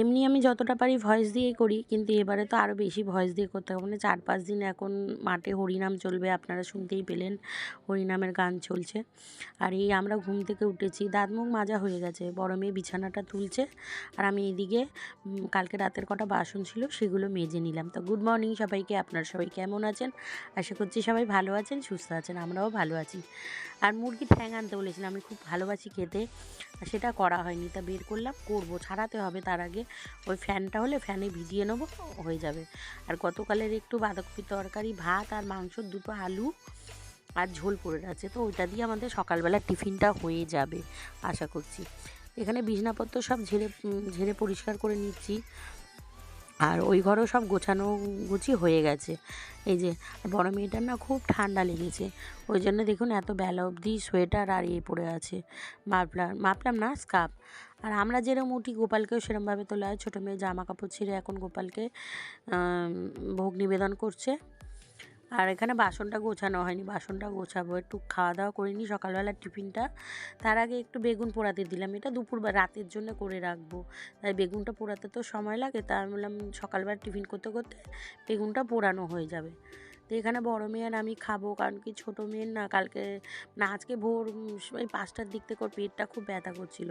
এমনি আমি যতটা পারি ভয়েস দিয়েই করি, কিন্তু এবারে তো আরও বেশি ভয়েস দিয়ে করতে হবে। মানে চার পাঁচ দিন এখন মাঠে হরিনাম চলবে, আপনারা শুনতেই পেলেন হরিনামের গান চলছে। আর এই আমরা ঘুম থেকে উঠেছি, দাঁত মুখ মাজা হয়ে গেছে, বড় মেয়ে বিছানাটা তুলছে, আর আমি এদিকে কালকে রাতের কটা বাসন ছিল সেগুলো মেজে নিলাম। তো গুড মর্নিং সবাইকে, আপনারা সবাই কেমন আছেন? আশা করছি সবাই ভালো আছেন, সুস্থ আছেন, আমরাও ভালো আছি। আর মুরগি ঠ্যাং আনতে বলেছিলাম, আমি খুব ভালোবাসি খেতে সেটা করা হয়নি, তা বের করলাম, করব, ছাড়াতে হবে তার আগে। ওই ফ্যানটা হলে ফ্যানে ভিজিয়ে নেব, হয়ে যাবে। আর গতকালের একটু বাঁধাকপির তরকারি, ভাত আর মাংস, দুটো আলু আর ঝোল পড়ে আছে তো ওইটা দিয়ে আমাদের সকালবেলা টিফিনটা হয়ে যাবে, আশা করছি। এখানে বিছনাপত্র সব ঝেড়ে ঝেড়ে পরিষ্কার করে নিচ্ছি। আর ওই ঘরেও সব গোছানো, গুছি হয়ে গেছে। এই যে, বড় মেয়েটার না খুব ঠান্ডা লেগেছে। ওই জন্য দেখুন এত বেলা অবধি সোয়েটার আর এ পরে আছে। মাফলার মাফলাম না, স্কার্ফ। আর আমরা যেরকম উঠি গোপালকেও সেরকমভাবে তোলা হয়। ছোটো মেয়ে জামা কাপড় ছিঁড়ে এখন গোপালকে ভোগ নিবেদন করছে। আর এখানে বাসনটা গোছানো হয়নি। বাসনটা গোছাবো, একটু খাওয়া দাওয়া করিনি সকালবেলার টিফিনটা। তার আগে একটু বেগুন পোড়াতে দিলাম। এটা দুপুর বা রাতের জন্য করে রাখব। তাই বেগুনটা পোড়াতে তো সময় লাগে। তা আমি বললাম সকালবেলা টিফিন করতে করতে বেগুনটা পোড়ানো হয়ে যাবে। তো এখানে বড় মেয়ে আর আমি খাব, কারণ কি ছোটো মেয়ের না কালকে, না আজকে ভোর ওই পাঁচটার দিক থেকে ওর পেটটা খুব ব্যথা করছিল।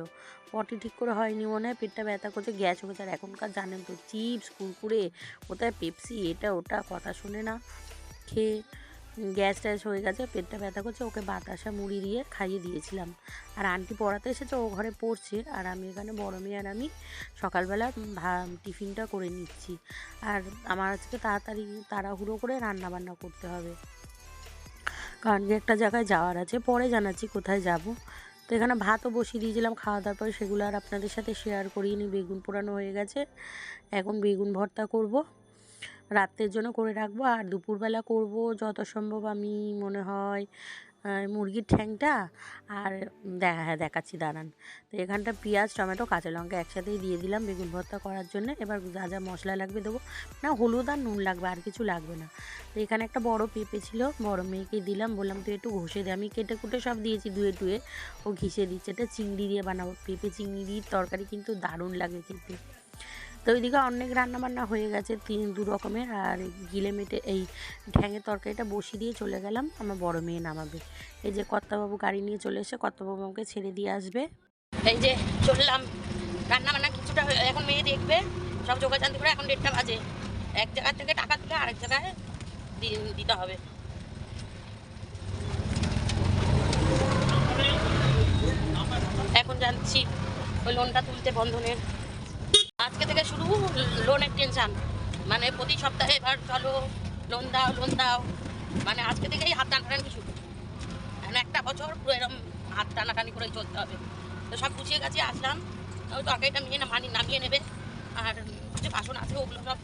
পটি ঠিক করে হয়নি মনে হয়, পেটটা ব্যথা করছে, গ্যাস হয়েছে। আর এখনকার জানেন তো, চিপস, কুরকুরে, কোথায় পেপসি, এটা ওটা, কথা শুনে না, খেয়ে গ্যাস ট্যাস হয়ে গেছে, পেটটা ব্যথা করছে, ওকে বাতাসা মুড়ি দিয়ে খাইয়ে দিয়েছিলাম। আর আন্টি পড়াতে এসেছে, ও ঘরে পড়ছে, আর আমি এখানে বড় মেয়ে আর আমি সকালবেলা টিফিনটা করে নিচ্ছি। আর আমার আজকে তাড়াতাড়ি তাড়াহুড়ো করে রান্না বান্না করতে হবে। কারণ একটা জায়গায় যাওয়ার আছে, পরে জানাচ্ছি কোথায় যাব। তো এখানে ভাতও বসিয়ে দিয়েছিলাম, খাওয়া দাওয়ার পরে সেগুলো আর আপনাদের সাথে শেয়ার করিনি, বেগুন পোড়ানো হয়ে গেছে। এখন বেগুন ভর্তা করব। রাত্রের জন্য করে রাখব। আর দুপুরবেলা করব যত সম্ভব আমি, মনে হয় মুরগির ঠ্যাংটা আর দেখা হ্যাঁ দেখাচ্ছি, দাঁড়ান। তো এখানটা পেঁয়াজ, টমেটো, কাঁচা লঙ্কা একসাথেই দিয়ে দিলাম বেগুন ভর্তা করার জন্য। এবার যা যা মশলা লাগবে দেবো। না, হলুদ আর নুন লাগবে, আর কিছু লাগবে না। তো এখানে একটা বড় পেঁপে ছিল, বড় মেয়েকে দিলাম, বললাম, তুই একটু ঘষে দে। আমি কেটে কুটে সব দিয়েছি ধুয়ে টুয়ে। ও ঘিষে দিচ্ছে। এটা চিংড়ি দিয়ে বানাবো। পেঁপে চিংড়ি দিয়ে তরকারি কিন্তু দারুণ লাগে খেতে। তো ওইদিকে অনেক রান্নাবান্না হয়ে গেছে, তিন দু রকমের। আর গিলে মেটে, এই ঠ্যাঙের তরকারিটা বসিয়ে দিয়ে চলে গেলাম। আমার বড় মেয়ে নামাবে। এই যে কর্তাবাবু গাড়ি নিয়ে চলে এসে কর্তাবাবু আমাকে ছেড়ে দিয়ে আসবে। এই যে চললাম। রান্নাবান্না কিছুটা এখন মেয়ে দেখবে। সব যোগাযান্তি করে এখন ডেটটা বাজে। এক জায়গা থেকে টাকা তুলে আরেক জায়গায় দিতে হবে। এখন জানছি ওই লোনটা তুলতে বন্ধনের। আজকে থেকে শুরু লোনের টেনশান মানে প্রতি সপ্তাহে এবার চলো লোন দাও লোন দাও। মানে আজকে থেকেই হাত টানাটানি শুরু। মানে একটা বছর পুরো এরকম হাত টানাটানি করেই চলতে হবে। তো সব গুছিয়ে গেছে আসলাম। ওই তরকারিটা নিয়ে না মানি নামিয়ে নেবে। আর যে বাসন আছে ওগুলো সব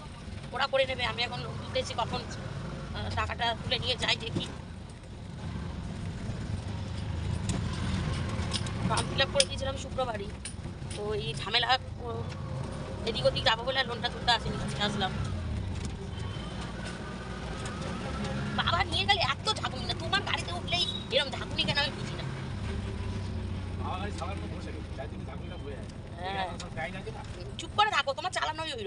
ওরা করে নেবে। আমি এখন লোন তুলতেছি কখন টাকাটা তুলে নিয়ে যাই দেখি। ফর্ম ফিল আপ করে দিয়েছিলাম শুক্রবারই। তো এই ঝামেলা এদিক ওদিক যাব বলে লোনটা তুলতে আসেনি আসলাম। বাবা নিয়ে গেলে এত ঝাঁকুনি না তোমার গাড়িতে উঠলেই এরকম ঝাঁকুনি কেন আমি বুঝি না। হ্যাঁ চুপ করে থাকো তোমার চালানোই ওই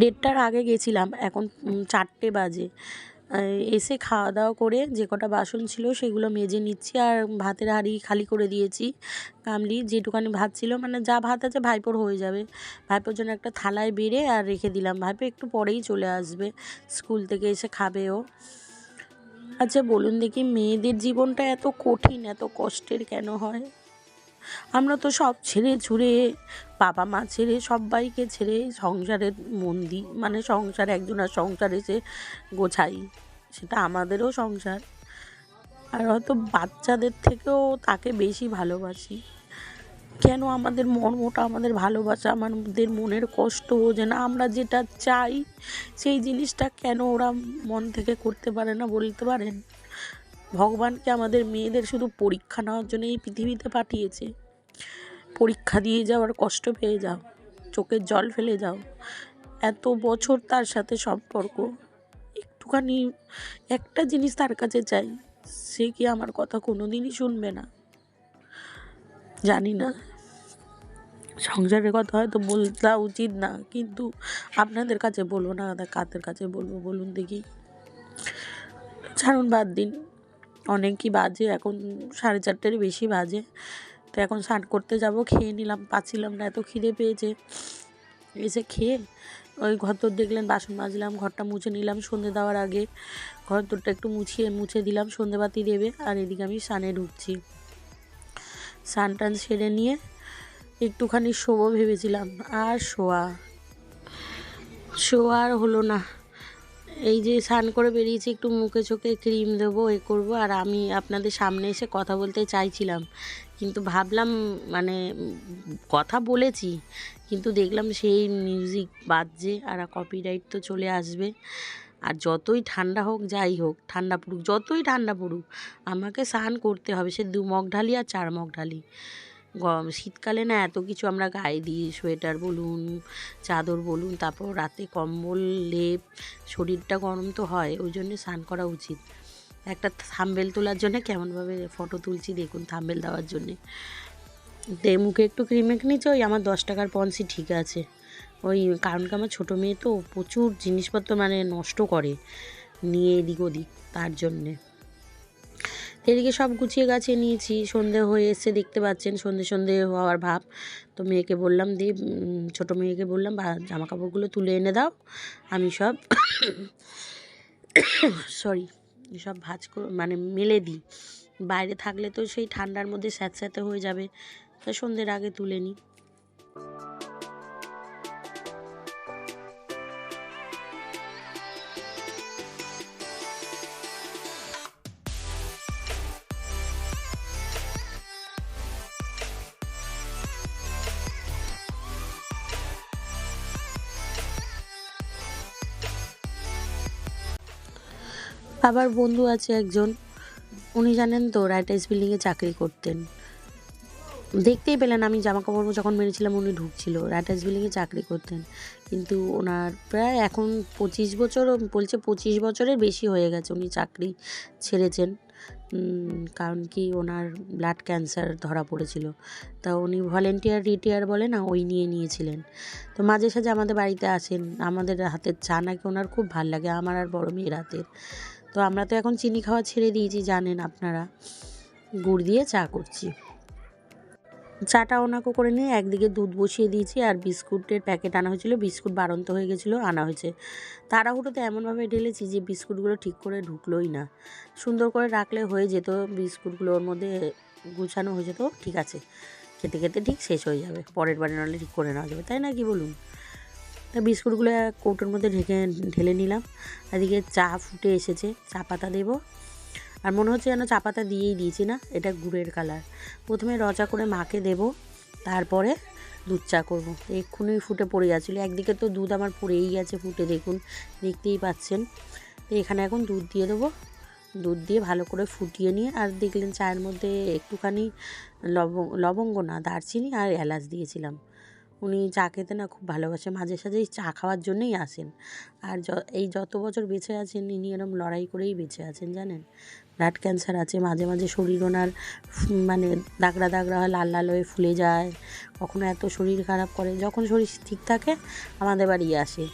দেড়টার আগে গেছিলাম, এখন চারটে বাজে। এসে খাওয়া দাওয়া করে যে কটা বাসন ছিল সেগুলো মেজে নিচ্ছি আর ভাতের হাঁড়ি খালি করে দিয়েছি। কামলি, যেটুকানি ভাত ছিল মানে যা ভাত আছে ভাইপোর হয়ে যাবে। ভাইপোর জন্য একটা থালায় বেড়ে আর রেখে দিলাম। ভাইপো একটু পরেই চলে আসবে, স্কুল থেকে এসে খাবে ও আচ্ছা বলুন দেখি, মেয়েদের জীবনটা এত কঠিন, এত কষ্টের কেন হয়? আমরা তো সব ছেড়ে ছুড়ে, বাবা মা ছেড়ে সবাইকে ছেড়ে সংসারের মন দিই। মানে সংসার, একজনের সংসার এসে গোছাই, সেটা আমাদেরও সংসার। আর হয়তো বাচ্চাদের থেকেও তাকে বেশি ভালোবাসি। কেন আমাদের মর্মটা, আমাদের ভালোবাসা, আমাদের মনের কষ্ট যে না, আমরা যেটা চাই, সেই জিনিসটা কেন ওরা মন থেকে করতে পারে না বলতে পারেন? ভগবানকে আমাদের মেয়েদের শুধু পরীক্ষা নেওয়ার জন্য এই পৃথিবীতে পাঠিয়েছে? পরীক্ষা দিয়ে যাওয়ার কষ্ট পেয়ে যাও চোখের জল ফেলে যাও। এত বছর তার সাথে সম্পর্ক। একটুখানি একটা জিনিস তার কাছে চাই, সে কি আমার কথা কোনোদিনই শুনবে না? জানি না। সংসারের কথা হয়তো বলতা উচিত না, কিন্তু আপনাদের কাছে বলব না, কাদের কাছে বলব বলুন দেখি। ছাড়ুন বাদ দিন। অনেক কি বাজে, এখন সাড়ে চারটের বেশি বাজে। তো এখন স্নান করতে যাব, খেয়ে নিলাম, পাচ্ছিলাম না, এত খিদে পেয়েছে। এসে খেয়ে ওই ঘর তোর দেখলেন, বাসন মাজলাম, ঘরটা মুছে নিলাম সন্ধে দেওয়ার আগে। ঘর তোরটা একটু মুছিয়ে, মুছে দিলাম সন্ধেবাতি দেবে, আর এদিকে আমি স্নানে ঢুকছি। স্নান টান সেরে নিয়ে একটুখানি শোবো ভেবেছিলাম, আর শোয়া। শোয়া আর হলো না। এই যে স্নান করে বেরিয়েছি, একটু মুখে চোখে ক্রিম দেবো, এ করব। আর আমি আপনাদের সামনে এসে কথা বলতে চাইছিলাম। কিন্তু ভাবলাম মানে কথা বলেছি, কিন্তু দেখলাম সেই মিউজিক বাজছে আর কপিরাইট তো চলে আসবে। আর যতই ঠান্ডা হোক, যাই হোক, ঠান্ডা পড়ুক, যতই ঠান্ডা পড়ুক, আমাকে স্নান করতে হবে। সে দু মগ ঢালি আর চার মগ ঢালি। শীতকালে না এত কিছু আমরা গায়ে দিই, সোয়েটার বলুন, চাদর বলুন, তারপর রাতে কম্বল, লেপ, শরীরটা গরম তো হয়, ওই জন্য স্নান করা উচিত। একটা থাম্বেল তোলার জন্য কেমনভাবে ফটো তুলছি দেখুন থাম্বেল দেওয়ার জন্যে। তে মুখে একটু ক্রিম মেখে নিচ্ছে ওই আমার দশ টাকার পন্সি ঠিক আছে। ওই, কারণ কি আমার ছোটো মেয়ে তো প্রচুর জিনিসপত্র মানে নষ্ট করে, নিয়ে এদিক ওদিক, তার জন্যে। এদিকে সব গুছিয়ে গাছিয়ে নিয়েছি। সন্ধে হয়ে এসে দেখতে পাচ্ছেন, সন্ধে সন্ধে হওয়ার ভাব। তো মেয়েকে বললাম, দি ছোটো মেয়েকে বললাম জামা কাপড়গুলো তুলে এনে দাও। আমি সব সরি, সব ভাজ মানে মেলে দিই। বাইরে থাকলে তো সেই ঠান্ডার মধ্যে স্যাঁতস্যাঁতে হয়ে যাবে। তা সন্ধ্যের আগে তুলে নিই। আবার বন্ধু আছে একজন, উনি জানেন তো রাইটার্স বিল্ডিংয়ে চাকরি করতেন। দেখতেই পেলেন আমি জামা কাপড় যখন মেরেছিলাম উনি ঢুকছিল, রাইটার্স বিল্ডিংয়ে চাকরি করতেন। কিন্তু ওনার প্রায় এখন পঁচিশ বছর, বলছে পঁচিশ বছরের বেশি হয়ে গেছে উনি চাকরি ছেড়েছেন। কারণ কি ওনার ব্লাড ক্যান্সার ধরা পড়েছিল। তা উনি ভলেন্টিয়ার রিটায়ার বলে না, ওই নিয়ে নিয়েছিলেন। তো মাঝে সাঝে আমাদের বাড়িতে আসেন, আমাদের হাতের চা নাকি ওনার খুব ভালো লাগে, আমার আর বড় মেয়ের হাতের। তো আমরা তো এখন চিনি খাওয়া ছেড়ে দিয়েছি, জানেন আপনারা। গুড় দিয়ে চা করছি। চাটা ওনাকে করে নিয়ে একদিকে দুধ বসিয়ে দিয়েছি আর বিস্কুটের প্যাকেট আনা হয়েছিল, বিস্কুট বাড়ন্ত হয়ে গেছিল, আনা হয়েছে। তাড়াহুড়োতে এমনভাবে ঢেলেছি যে বিস্কুটগুলো ঠিক করে ঢুকলোই না। সুন্দর করে রাখলে হয়ে যেত, বিস্কুটগুলো ওর মধ্যে গুছানো হয়ে যেত, ঠিক আছে। খেতে খেতে ঠিক শেষ হয়ে যাবে, পরের বারে নাহলে ঠিক করে নেওয়া যাবে, তাই না কি বলুন? তা বিস্কুটগুলো কৌটোর মধ্যে ঢেকে, ঢেলে নিলাম। এদিকে চা ফুটে এসেছে, চা পাতা দেবো। আর মনে হচ্ছে যেন চা পাতা দিয়েই দিয়েছি না, এটা গুড়ের কালার প্রথমে রচা করে মাকে দেব, তারপরে দুধ চা করব। এক্ষুনি ফুটে পড়ে যাচ্ছিল একদিকে তো দুধ আমার পড়েই গেছে ফুটে, দেখুন, দেখতেই পাচ্ছেন। তো এখানে এখন দুধ দিয়ে দেবো। দুধ দিয়ে ভালো করে ফুটিয়ে নিয়ে, আর দেখলেন চায়ের মধ্যে একটুখানি লবঙ্গ লবঙ্গ না, দারচিনি আর এলাচ দিয়েছিলাম। উনি চা খেতে না খুব ভালোবাসে। মাঝে সাঝেই চা খাওয়ার জন্যই আসেন। আর এই যত বছর বেঁচে আছেন, ইনি এরম লড়াই করেই বেঁচে আছেন, জানেন? ব্লাড ক্যান্সার আছে, মাঝে মাঝে শরীর ওনার মানে দাগড়া দাগড়া হয়, লাল লাল হয়ে ফুলে যায়, কখনো এত শরীর খারাপ করে। যখন শরীর ঠিক থাকে, আমাদের বাড়ি আসে।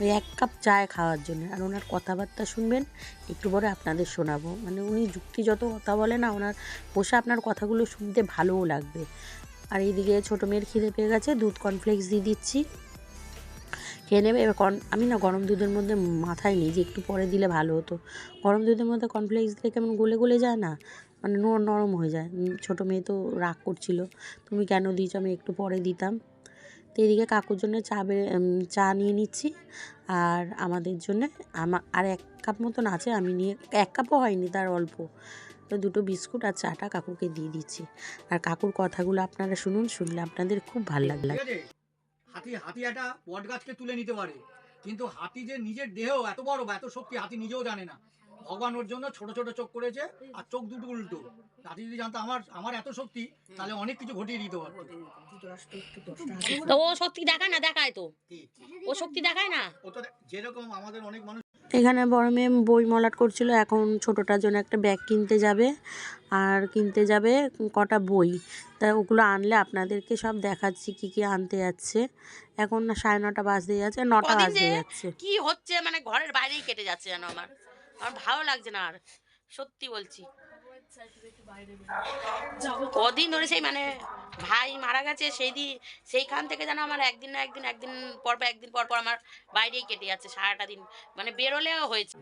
ওই এক কাপ চায় খাওয়ার জন্য। আর ওনার কথাবার্তা শুনবেন, একটু পরে আপনাদের শোনাবো। মানে উনি যুক্তি যত কথা বলে না, ওনার বসে আপনার কথাগুলো শুনতে ভালোও লাগবে। আর এইদিকে ছোটো মেয়ের খিদে পেয়ে গেছে, দুধ কর্নফ্লেক্স দিয়ে দিচ্ছি। খেয়ে নেবে? এবার কর্ন আমি না গরম দুধের মধ্যে মাথায় নিই, যে একটু পরে দিলে ভালো হতো। গরম দুধের মধ্যে কর্নফ্লেক্স দিলে কেমন গলে গলে যায় না? মানে ন- নরম হয়ে যায়। ছোটো মেয়ে তো রাগ করছিল। তুমি কেন দিয়েছ? আমি একটু পরে দিতাম। তো এদিকে কাকুর জন্য চা চা নিয়ে নিচ্ছি। আর আমাদের জন্যে আমার আর এক কাপ মতন আছে, আমি নিয়ে এক কাপও হয়নি, তার অল্প। তো দুটো বিস্কুট আর চাটা কাকুকে দিয়ে দিচ্ছি। আর কাকুর কথাগুলো আপনারা শুনুন শুনলে আপনাদের খুব ভালো আছে? হাতি হাতি একটা বট গাছকে তুলে নিতে পারে। কিন্তু হাতি যে নিজের দেহ এত বড় বা এত শক্তি হাতি নিজেও জানে না। ভগবান ওর জন্য ছোট ছোট চোখ করেছে আর চোখ দুটো উল্টো। নাতি যদি জানতো আমার আমার এত শক্তি তাহলে অনেক কিছু ঘটিয়ে দিতে পারতো। তো ও শক্তি দেখায় না দেখায় তো। ও শক্তি দেখায় না? ও তো যেরকম আমাদের অনেক মানুষ এখানে বড় মেয়ে বই মলাট করছিল এখন ছোটোটার জন্য একটা ব্যাগ কিনতে যাবে। আর কিনতে যাবে কটা বই। তা ওগুলো আনলে আপনাদেরকে সব দেখাচ্ছি কি কি আনতে যাচ্ছে। এখন না সাড়ে নটা বাজতে যাচ্ছে নটা বাজতে যাচ্ছে। কি হচ্ছে মানে ঘরের বাইরেই কেটে যাচ্ছে যেন আমার। আমার ভালো লাগছে না আর সত্যি বলছি। কদিন ধরে সেই মানে ভাই মারা গেছে, সেই দিন সেইখান থেকে যেন আমার একদিন না একদিন একদিন পর পর, একদিন পর পর আমার বাইরেই কেটে যাচ্ছে সারাটা দিন। মানে বেরোলেও হয়েছে।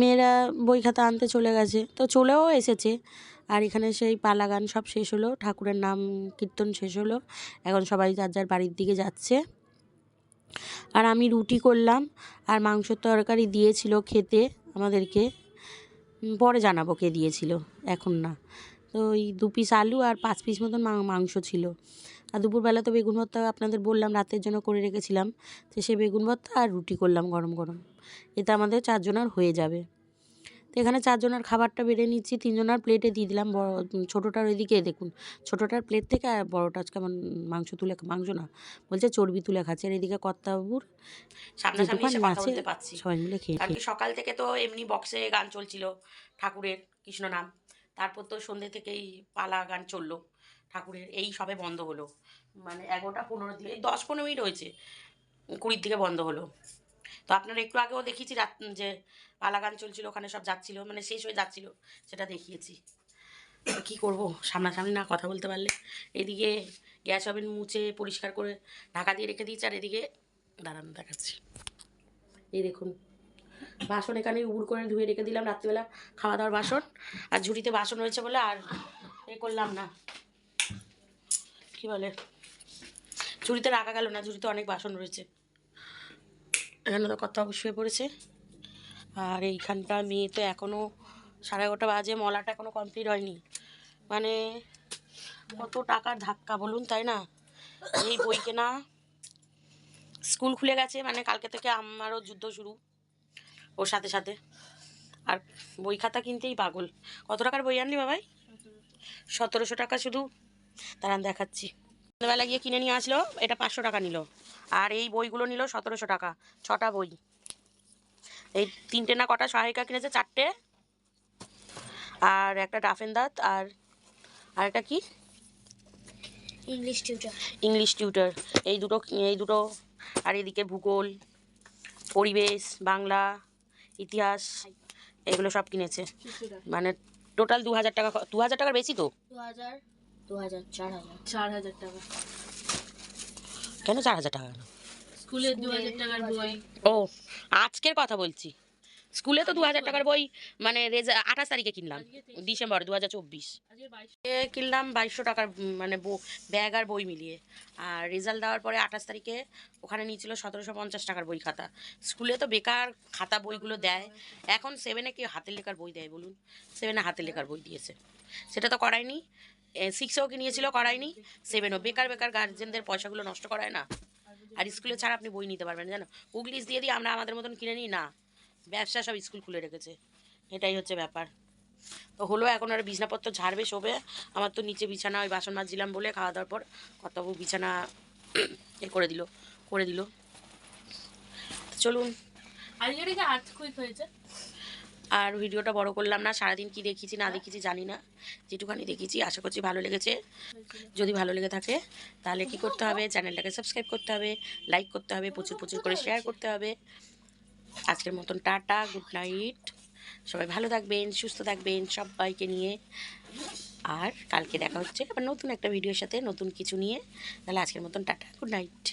মেয়েরা বই খাতা আনতে চলে গেছে, তো চলেও এসেছে। আর এখানে সেই পালা গান সব শেষ হলো, ঠাকুরের নাম কীর্তন শেষ হলো। এখন সবাই যার যার বাড়ির দিকে যাচ্ছে। আর আমি রুটি করলাম, আর মাংসর তরকারি দিয়েছিল খেতে আমাদেরকে। পরে জানাব কে দিয়েছিল, এখন না। তো ওই দু পিস আলু আর পাঁচ পিস মতন মাংস ছিল। আর দুপুরবেলা তো বেগুন ভর্তা আপনাদের বললাম, রাতের জন্য করে রেখেছিলাম। তো সে বেগুন ভর্তা আর রুটি করলাম গরম গরম। এতে আমাদের চারজনের হয়ে যাবে। এখানে চারজনার খাবারটা বেড়ে নিচ্ছি তিনজনার প্লেটে দিয়ে দিলাম। বড় ছোটোটার ওইদিকে দেখুন ছোটোটার প্লেট থেকে আর বড়টা কেমন মাংস তুলে মাংস না বলছে চর্বি তুলে খাচ্ছে। আর এদিকে কর্তাবাবুর সামনাসামনি আছে সবাই মিলে খেয়ে সকাল থেকে তো এমনি বক্সে গান চলছিল ঠাকুরের কৃষ্ণ নাম। তারপর তো সন্ধ্যে থেকেই পালা গান চলল ঠাকুরের। এই সবে বন্ধ হলো। মানে এগারোটা পনেরো দিকে এই দশ পনেরো মিনিট হয়েছে কুড়ির দিকে বন্ধ হলো। তো আপনারা একটু আগেও দেখিয়েছি রাত যে পালা গান চলছিল, ওখানে সব যাচ্ছিল মানে শেষ হয়ে যাচ্ছিল, সেটা দেখিয়েছি। কী করব, সামনাসামনি না কথা বলতে পারলে। এদিকে গ্যাস ওভেন মুছে পরিষ্কার করে ঢাকা দিয়ে রেখে দিয়েছি, আর এদিকে দাঁড়ানো দেখাচ্ছি। এই দেখুন, বাসন এখানে উবুর করে ধুয়ে রেখে দিলাম রাত্রিবেলা খাওয়া দাওয়ার বাসন, আর ঝুড়িতে বাসন রয়েছে বলে আর এ করলাম না। কি বলে? ঝুড়িতে রাখা গেল না, ঝুড়িতে অনেক বাসন রয়েছে। তো কথা শুয়ে পড়েছে। আর এইখানটা মেয়ে তো এখনও সাড়ে এগারোটা বাজে, মলাটা এখনও কমপ্লিট হয়নি। মানে কত টাকার ধাক্কা বলুন, তাই না? এই বই কেনা স্কুল খুলে গেছে মানে কালকে থেকে আমারও যুদ্ধ শুরু ওর সাথে সাথে। আর বই খাতা কিনতেই পাগল। কত টাকার বই আনলি বাবাই? সতেরোশো টাকা শুধু। দাঁড়ান দেখাচ্ছি। সন্ধ্যাবেলা গিয়ে কিনে নিয়ে আসলো এটা পাঁচশো টাকা নিল। আর এই বইগুলো নিল সতেরোশো টাকা ছটা বই। এই তিনটে না কটা সহায়িকা কিনেছে চারটে। আর একটা ডাফেন দাঁত আর আর একটা কি? ইংলিশ টিউটার ইংলিশ টিউটার এই দুটো এই দুটো আর এদিকে ভূগোল পরিবেশ বাংলা ইতিহাস এগুলো সব কিনেছে। মানে টোটাল দু হাজার টাকা দু হাজার টাকার বেশি তো? দু হাজার দু হাজার চার হাজার চার হাজার টাকা। কেন চার হাজার টাকা? স্কুলের দু হাজার টাকার বই। ও আজকের কথা বলছি। স্কুলে তো দু হাজার টাকার বই মানে রেজা আঠাশ তারিখে কিনলাম। ডিসেম্বর দু হাজার চব্বিশ কিনলাম বাইশশো টাকার মানে ব্যাগ আর বই মিলিয়ে। আর রেজাল্ট দেওয়ার পরে আঠাশ তারিখে ওখানে নিয়েছিল সতেরোশো পঞ্চাশ টাকার বই খাতা। স্কুলে তো বেকার খাতা বইগুলো দেয়। এখন সেভেনে কি হাতের লেখার বই দেয় বলুন। সেভেনে হাতের লেখার বই দিয়েছে। সেটা তো করায়নি। সিক্সেও কি নিয়েছিল করায়নি। সেভেনও বেকার বেকার গার্জেনদের পয়সাগুলো নষ্ট করায় না। আর স্কুলে ছাড়া আপনি বই নিতে পারবেন জানো? উগলিশ দিয়ে দিয়ে আমরা আমাদের মতন কিনে নিই? না। ব্যবসা সব স্কুল খুলে রেখেছে। এটাই হচ্ছে ব্যাপার। তো হলো এখন আর বিছনাপত্র ঝাড়বে শোবে। আমার তো নিচে বিছানা ওই বাসন মাজছিলাম বলে খাওয়া দাওয়ার পর কর্তাবু বিছানা এ করে দিল করে দিল। চলুন। হয়েছে। আর ভিডিওটা বড় করলাম না সারাদিন কি দেখিয়েছি না দেখিয়েছি জানি না। যেটুখানি দেখেছি আশা করছি ভালো লেগেছে। যদি ভালো লেগে থাকে তাহলে কি করতে হবে? চ্যানেলটাকে সাবস্ক্রাইব করতে হবে লাইক করতে হবে প্রচুর প্রচুর করে শেয়ার করতে হবে। আজকের মতন টাটা গুড নাইট সবাই ভালো থাকবেন, সুস্থ থাকবেন সবাইকে নিয়ে। আর কালকে দেখা হচ্ছে আবার নতুন একটা ভিডিওর সাথে, নতুন কিছু নিয়ে। তাহলে আজকের মতন টাটা গুড নাইট